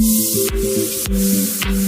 Thank you.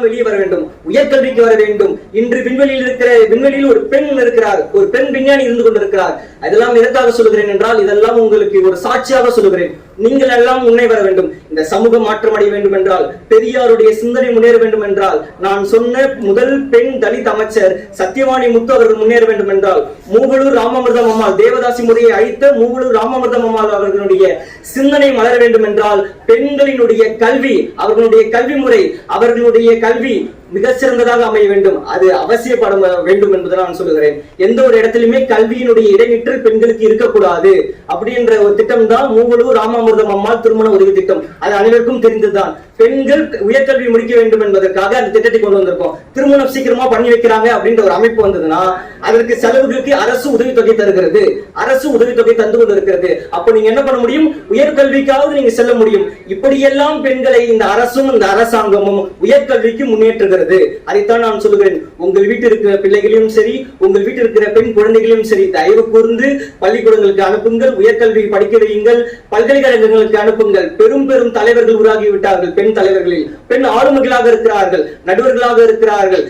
எல்லாம் வெளியே வர வேண்டும். உயர்கல்விக்கு வர வேண்டும். இன்று விண்வெளியில் இருக்கிற விண்வெளியில் ஒரு பெண் இருக்கிறார். ஒரு பெண் விஞ்ஞானி இருந்து கொண்டிருக்கிறார். அதெல்லாம் எதற்காக சொல்லுகிறேன் என்றால் இதெல்லாம் உங்களுக்கு ஒரு சாட்சியாக சொல்லுகிறேன். நீங்கள் எல்லாம் முன்னே வர வேண்டும். இந்த சமூகம் மாற்றம் அடைய வேண்டும் என்றால் பெரியாருடைய சிந்தனை முன்னேற வேண்டும் என்றால் நான் சொன்ன முதல் பெண் தலித் அமைச்சர் சத்யவாணி முத்து அவர்கள் முன்னேற வேண்டும் என்றால் மூவலூர் ராமாமிர்தம் அம்மாள் தேவதாசி முறையை அழித்த மூவலூர் ராமாமிர்தம் அம்மாள் அவர்களுடைய சிந்தனை மலர வேண்டும் என்றால் பெண்களினுடைய கல்வி அவர்களுடைய கல்வி முறை அவர்களுடைய கல்வி மிக சிறந்ததாக அமைய வேண்டும். அது அவசியப்பட வேண்டும் என்பதை நான் சொல்லுகிறேன். எந்த ஒரு இடத்திலுமே கல்வியினுடைய இடைநிற்று பெண்களுக்கு இருக்கக்கூடாது அப்படின்ற ஒரு திட்டம் தான் மூவலூர் ராமாமிர்தம் அம்மாள் திருமண உதவி திட்டம். அது அனைவருக்கும் தெரிந்ததுதான். பெண்கள் உயர்கல்வி முடிக்க வேண்டும் என்பதற்காக அந்த திட்டத்தை கொண்டு வந்திருக்கோம். திருமணம் சீக்கிரமா பண்ணி வைக்கிறாங்க அப்படின்ற ஒரு அமைப்பு வந்ததுன்னா அதற்கு செலவுகளுக்கு அரசு உதவித்தொகை தருகிறது. அரசு உதவித்தொகை தந்து கொண்டு இருக்கிறது அப்ப நீங்க என்ன பண்ண முடியும்? உயர்கல்விக்காவது நீங்க செல்ல முடியும். இப்படியெல்லாம் பெண்களை இந்த அரசும் இந்த அரசாங்கமும் உயர்கல்விக்கு முன்னேற்றுகிறது. இருக்கிறது. அதைத்தான் நான் சொல்லுகிறேன். உங்கள் வீட்டில் இருக்கிற பிள்ளைகளையும் சரி உங்கள் வீட்டில் இருக்கிற பெண் குழந்தைகளையும் சரி தயவு கூர்ந்து பள்ளிக்கூடங்களுக்கு அனுப்புங்கள் உயர்கல்வி படிக்க வையுங்கள் பல்கலைக்கழகங்களுக்கு அனுப்புங்கள். பெரும் பெரும் தலைவர்கள் உருவாகிவிட்டார்கள் பெண் தலைவர்களில். பெண் ஆளுமைகளாக இருக்கிறார்கள் நடுவர்களாக இருக்கிறார்கள்.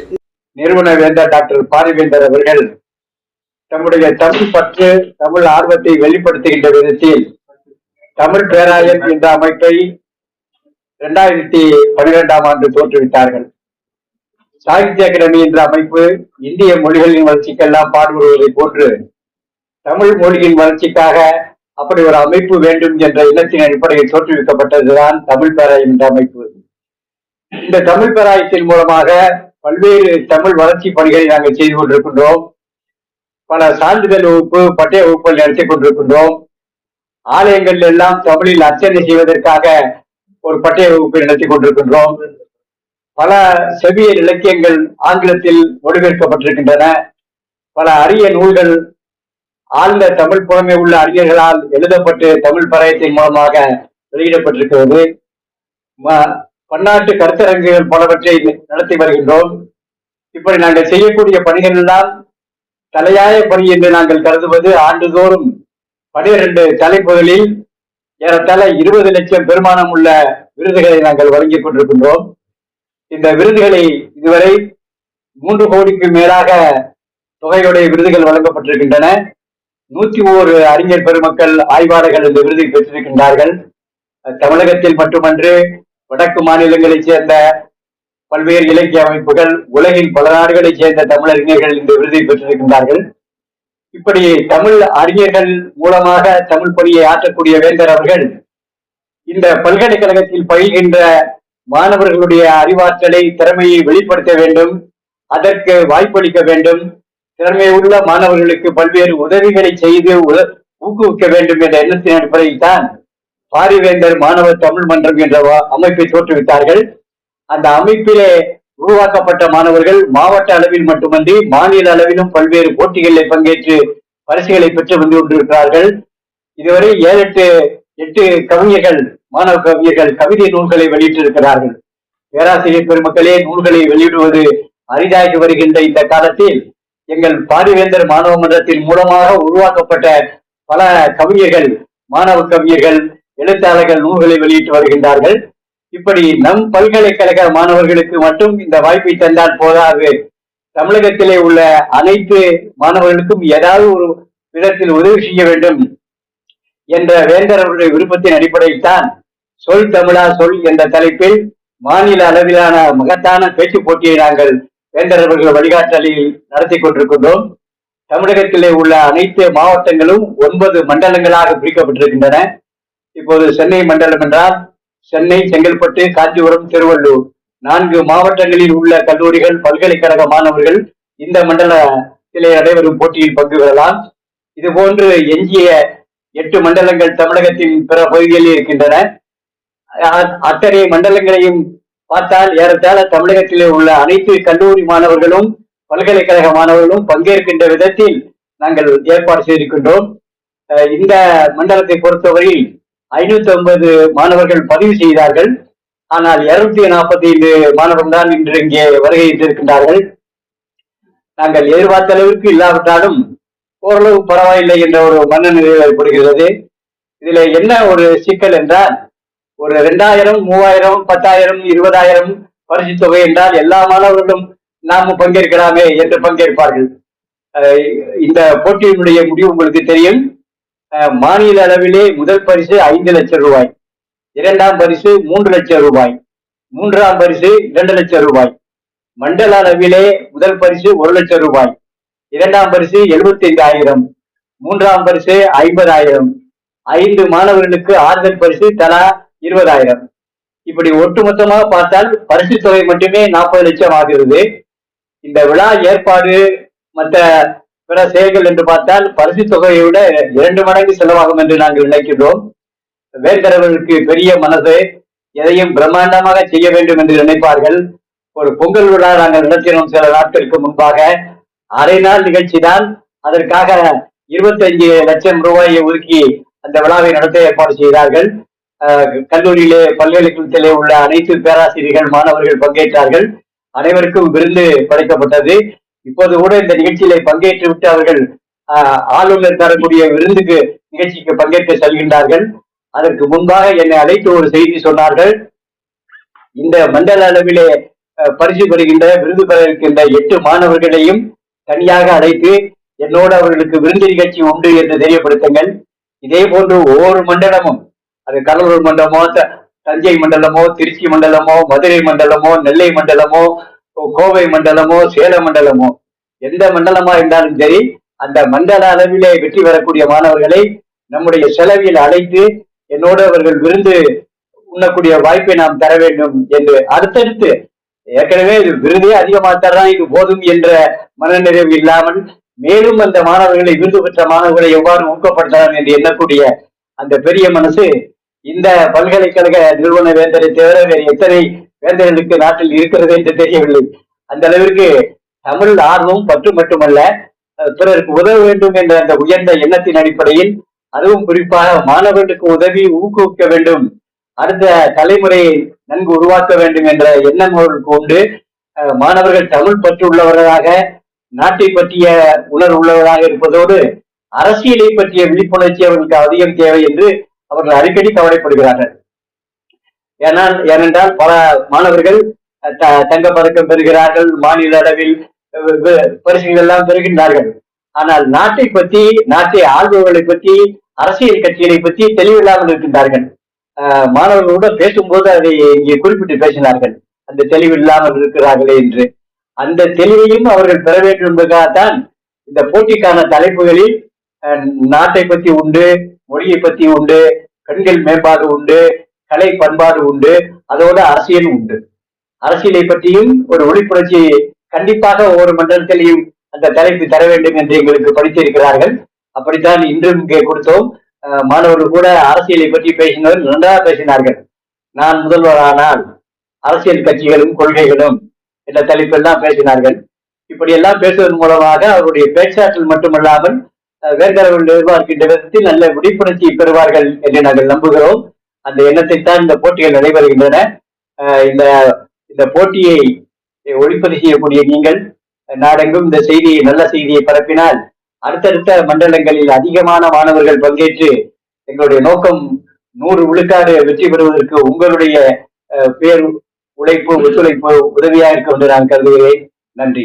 நிறுவன வேந்தர் டாக்டர் பாரிவேந்தர் அவர்கள் தம்முடைய தமிழ் பற்று தமிழ் ஆர்வத்தை வெளிப்படுத்துகின்ற விதத்தில் தமிழ் பேராயன் என்ற அமைப்பை இரண்டாயிரத்தி பனிரெண்டாம் ஆண்டு தோற்றுவித்தார்கள். சாகித்ய அகாடமி என்ற அமைப்பு இந்திய மொழிகளின் வளர்ச்சிக்கெல்லாம் பாடுபடுவதை போன்று தமிழ் மொழியின் வளர்ச்சிக்காக அப்படி ஒரு அமைப்பு வேண்டும் என்ற எண்ணத்தின் அடிப்படையில் தோற்றுவிக்கப்பட்டதுதான் தமிழ் பேராயம் என்ற அமைப்பு. இந்த தமிழ் பேராயத்தின் மூலமாக பல்வேறு தமிழ் வளர்ச்சி பணிகளை நாங்கள் செய்து கொண்டிருக்கின்றோம். பல சான்றிதழ் வகுப்பு பட்டய வகுப்புகள் நடத்தி கொண்டிருக்கின்றோம். ஆலயங்கள் எல்லாம் தமிழில் அர்ச்சனை செய்வதற்காக ஒரு பட்டய வகுப்பை நடத்தி கொண்டிருக்கின்றோம். பல செவியல் இலக்கியங்கள் ஆங்கிலத்தில் மொழிபெயர்க்கப்பட்டிருக்கின்றன. பல அரிய நூல்கள் ஆழ்ந்த தமிழ் புலமை உள்ள அறிஞர்களால் எழுதப்பட்டு தமிழ் பராயத்தின் மூலமாக வெளியிடப்பட்டிருக்கிறது. ம- பன்னாட்டு கருத்தரங்குகள் பலவற்றை நடத்தி வருகின்றோம். இப்படி நாங்கள் செய்யக்கூடிய பணிகள் எல்லாம் தலையாய பணி என்று நாங்கள் கருதுவது ஆண்டுதோறும் பனிரெண்டு தலைப்புகளில் ஏறத்தாழ இருபது லட்சம் பெருமானம் உள்ள விருதுகளை நாங்கள் வழங்கிக் கொண்டிருக்கின்றோம். இந்த விருதுகளை இதுவரை மூன்று கோடிக்கு மேலாக தொகையுடைய விருதுகள் வழங்கப்பட்டிருக்கின்றன. நூத்தி ஓரு அறிஞர் பெருமக்கள் ஆய்வாளர்கள் இந்த விருதை பெற்றிருக்கின்றார்கள். தமிழகத்தில் மட்டுமன்று வடக்கு மாநிலங்களைச் சேர்ந்த பல்வேறு இலக்கிய அமைப்புகள் உலகின் பல நாடுகளைச் சேர்ந்த தமிழறிஞர்கள் இந்த விருதை பெற்றிருக்கின்றார்கள். இப்படி தமிழ் அறிஞர்கள் மூலமாக தமிழ் பணியை ஆற்றக்கூடிய வேந்தர் அவர்கள் இந்த பல்கலைக்கழகத்தில் பயில்கின்ற மாணவர்களுடைய அறிவாற்றலை திறமையை வெளிப்படுத்த வேண்டும். அதற்கு வாய்ப்பளிக்க வேண்டும். திறமை உள்ள மாணவர்களுக்கு பல்வேறு உதவிகளை செய்து ஊக்குவிக்க வேண்டும் என்ற எண்ணத்தின் அடிப்படையில் தான் பாரிவேந்தர் மாணவர் தமிழ் மன்றம் என்ற அமைப்பை தோற்றுவித்தார்கள். அந்த அமைப்பிலே உருவாக்கப்பட்ட மாணவர்கள் மாவட்ட அளவில் மட்டுமன்றி மாநில அளவிலும் பல்வேறு போட்டிகளில் பங்கேற்று பரிசுகளை பெற்று வந்து கொண்டிருக்கிறார்கள். இதுவரை ஏழு எட்டு எட்டு கவிஞர்கள் மாணவ கவியர்கள் கவிதை நூல்களை வெளியிட்டிருக்கிறார்கள். பேராசிரியர் பெருமக்களே நூல்களை வெளியிடுவது அரிதாகி வருகின்ற இந்த காலத்தில் எங்கள் பாரிவேந்தர் மாணவ மன்றத்தின் மூலமாக உருவாக்கப்பட்ட பல கவிஞர்கள் மாணவ கவிஞர்கள் எழுத்தாளர்கள் நூல்களை வெளியிட்டு வருகின்றார்கள். இப்படி நம் பல்கலைக்கழக மாணவர்களுக்கு மட்டும் இந்த வாய்ப்பை தந்தால் போதாது. தமிழகத்திலே உள்ள அனைத்து மாணவர்களுக்கும் ஏதாவது ஒரு விதத்தில் உதவி செய்ய வேண்டும் என்ற வேந்தர் அவருடைய விருப்பத்தின் அடிப்படையில் தான் சொல் தமிழா சொல் என்ற தலைப்பில் மாநில அளவிலான மகத்தான பேச்சு போட்டியை நாங்கள் வேந்தர் அவர்கள் வழிகாட்டலில் நடத்தி கொண்டிருக்கின்றோம். தமிழகத்திலே உள்ள அனைத்து மாவட்டங்களும் ஒன்பது மண்டலங்களாக பிரிக்கப்பட்டிருக்கின்றன. இப்போது சென்னை மண்டலம் என்றால் சென்னை செங்கல்பட்டு காஞ்சிபுரம் திருவள்ளூர். நான்கு மாவட்டங்களில் உள்ள கல்லூரிகள் பல்கலைக்கழக மாணவர்கள் இந்த மண்டலத்திலே நடைபெறும் போட்டியில் பங்கு பெறலாம். இது போன்று எஞ்சிய எட்டு மண்டலங்கள் தமிழகத்தின் பிற பகுதிகளில் இருக்கின்றன. அத்தனை மண்டலங்களையும் பார்த்தால் ஏறத்தாழ தமிழகத்திலே உள்ள அனைத்து கல்லூரி மாணவர்களும் பல்கலைக்கழக மாணவர்களும் பங்கேற்கின்ற விதத்தில் நாங்கள் ஏற்பாடு செய்திருக்கின்றோம். இந்த மண்டலத்தை பொறுத்தவரையில் ஐநூத்தி ஐம்பது மாணவர்கள் பதிவு செய்தார்கள். ஆனால் இருநூத்தி நாற்பத்தி ஐந்து மாணவர்கள் தான் இன்று இங்கே வருகை இருக்கின்றார்கள் நாங்கள் எதிர்பார்த்த அளவிற்கு இல்லாவிட்டாலும் ஓரளவு பரவாயில்லை என்ற ஒரு மனநிலை ஏற்படுகிறது. இதுல என்ன ஒரு சிக்கல் என்றால் ஒரு ரெண்டாயிரம் மூவாயிரம் பத்தாயிரம் இருபதாயிரம் பரிசு தொகை என்றால் எல்லா மாணவர்களும் நாம பங்கேற்கலாமே என்று பங்கேற்பார்கள். இந்த போட்டியினுடைய முடிவு உங்களுக்கு தெரியும். அஹ் மாநில அளவிலே முதல் பரிசு ஐந்து லட்சம் ரூபாய் இரண்டாம் பரிசு மூன்று லட்சம் ரூபாய் மூன்றாம் பரிசு இரண்டு லட்சம் ரூபாய் மண்டல அளவிலே முதல் பரிசு ஒரு லட்சம் ரூபாய் இரண்டாம் பரிசு எழுபத்தி ஐந்தாயிரம் மூன்றாம் பரிசு ஐம்பதாயிரம். ஐந்து மாணவர்களுக்கு ஆறுதல் பரிசு தலா இருபதாயிரம். இப்படி ஒட்டுமொத்தமாக பார்த்தால் பரிசு தொகை மட்டுமே நாற்பது லட்சம் ஆகிறது. இந்த விழா ஏற்பாடு மற்ற பிற செயல்கள் என்று பார்த்தால் பரிசு தொகையை விட இரண்டு மடங்கு செலவாகும் என்று நாங்கள் நினைக்கின்றோம். வேந்தரவர்களுக்கு பெரிய மனது எதையும் பிரம்மாண்டமாக செய்ய வேண்டும் என்று நினைப்பார்கள். ஒரு பொங்கல் விழா நாங்கள் நடத்தினோம் சில நாட்களுக்கு முன்பாக. அரை நாள் நிகழ்ச்சி தான். அதற்காக இருபத்தஞ்சு லட்சம் ரூபாயை ஒதுக்கி அந்த விழாவை நடத்த ஏற்பாடு செய்தார்கள். கல்லூரியிலே பல்கலைக்கழகத்திலே உள்ள அனைத்து பேராசிரியர்கள் மாணவர்கள் பங்கேற்றார்கள். அனைவருக்கும் விருந்து படைக்கப்பட்டது. இப்போது கூட இந்த நிகழ்ச்சியிலே பங்கேற்று விட்டு அவர்கள் ஆளுநர் தரக்கூடிய விருந்துக்கு நிகழ்ச்சிக்கு பங்கேற்க செல்கின்றார்கள். அதற்கு முன்பாக என்னை அழைத்து ஒரு செய்தி சொன்னார்கள். இந்த மண்டல அளவிலே பரிசு பெறுகின்ற விருது பெற இருக்கின்ற எட்டு மாணவர்களையும் தனியாக அழைத்து என்னோடு அவர்களுக்கு விருந்து நிகழ்ச்சி உண்டு என்று தெரியப்படுத்துங்கள். இதே போன்று ஒவ்வொரு மண்டலமும் அது கடலூர் மண்டலமோ த- தஞ்சை மண்டலமோ திருச்சி மண்டலமோ மதுரை மண்டலமோ நெல்லை மண்டலமோ கோவை மண்டலமோ சேலம் மண்டலமோ எந்த மண்டலமா இருந்தாலும் சரி அந்த மண்டல அளவிலே வெற்றி பெறக்கூடிய மாணவர்களை நம்முடைய செலவில் அழைத்து என்னோடு அவர்கள் விருந்து உண்ணக்கூடிய வாய்ப்பை நாம் தர வேண்டும் என்று அடுத்தடுத்து ஏற்கனவே இது விருதே அதிகமாக தரலாம் இது போதும் என்ற மனநிறைவு இல்லாமல் மேலும் அந்த மாணவர்களை விருது பெற்ற மாணவர்களை எவ்வாறு ஊக்கப்படுத்தலாம் என்று எண்ணக்கூடிய அந்த பெரிய மனசு இந்த பல்கலைக்கழக நிறுவன வேந்தரை தவிர வேறு எத்தனை வேந்தர்களுக்கு நாட்டில் இருக்கிறது என்று தெரியவில்லை. அந்த அளவிற்கு தமிழ் ஆர்வம் பற்று மட்டுமல்ல பிறருக்கு உதவ வேண்டும் என்ற அந்த உயர்ந்த எண்ணத்தின் அடிப்படையில் அதுவும் குறிப்பாக மாணவர்களுக்கு உதவி ஊக்குவிக்க வேண்டும். அடுத்த தலைமுறையை நன்கு உருவாக்க வேண்டும் என்ற எண்ணம் அவர்களுக்கு உண்டு. மாணவர்கள் தமிழ் பற்று உள்ளவர்களாக நாட்டை பற்றிய உணர்வு உள்ளவராக இருப்பதோடு அரசியலை பற்றிய விழிப்புணர்ச்சி அவர்களுக்கு அதிகம் தேவை என்று அவர்கள் அடிக்கடி கவலைப்படுகிறார்கள். ஏனால் ஏனென்றால் பல மாணவர்கள் தங்க த- பதக்கம் பெறுகிறார்கள் மாநில அளவில் பரிசுகள் எல்லாம் பெறுகின்றார்கள். ஆனால் நாட்டை பற்றி நாட்டை ஆள்பவர்களை பற்றி அரசியல் கட்சிகளை பற்றி தெளிவில்லாமல் இருக்கின்றார்கள். அஹ், பேசும்போது அதை இங்கே குறிப்பிட்டு பேசினார்கள். அந்த தெளிவு இல்லாமல் இருக்கிறார்களே என்று. அந்த தெளிவையும் அவர்கள் பெற வேண்டும் என்பதற்காகத்தான் இந்த போட்டிக்கான தலைப்புகளில் நாட்டை பற்றி உண்டு மொழியை பற்றி உண்டு பெண்கள் மேம்பாடு உண்டு கலை பண்பாடு உண்டு அதோட அரசியல் உண்டு. அரசியலை பற்றியும் ஒரு விழிப்புணர்ச்சி கண்டிப்பாக ஒவ்வொரு மண்டலத்திலையும் அந்த தலைப்பு தர வேண்டும் என்று எங்களுக்கு படித்திருக்கிறார்கள். அப்படித்தான் இன்றும் இங்கே கொடுத்தோம். மாணவர்கள் கூட அரசியலை பற்றி பேசினவர் நன்றாக பேசினார்கள். நான் முதல்வரானால் அரசியல் கட்சிகளும் கொள்கைகளும் என்ற தலைப்பெல்லாம் பேசினார்கள். இப்படி எல்லாம் பேசுவதன் மூலமாக அவருடைய பேச்சாற்றல் மட்டுமல்லாமல் வேட்பாளர்கள் வேந்தரவர்கள் எதிர்பார்க்கின்ற நல்ல விழிப்புணர்ச்சி பெறுவார்கள் என்று நாங்கள் நம்புகிறோம். அந்த எண்ணத்தை தான் இந்த போட்டிகள் நடைபெறுகின்றன. இந்த இந்த போட்டியை ஒளிப்பதிவு செய்யக்கூடிய நீங்கள் நாடெங்கும் இந்த செய்தியை நல்ல செய்தியை பரப்பினால் அடுத்தடுத்த மண்டலங்களில் அதிகமான மாணவர்கள் பங்கேற்று எங்களுடைய நோக்கம் நூறு விழுக்காடு வெற்றி பெறுவதற்கு உங்களுடைய பேர் உழைப்பு ஒத்துழைப்பு உதவியாக இருக்கும் என்று நான் கருதுகிறேன். நன்றி.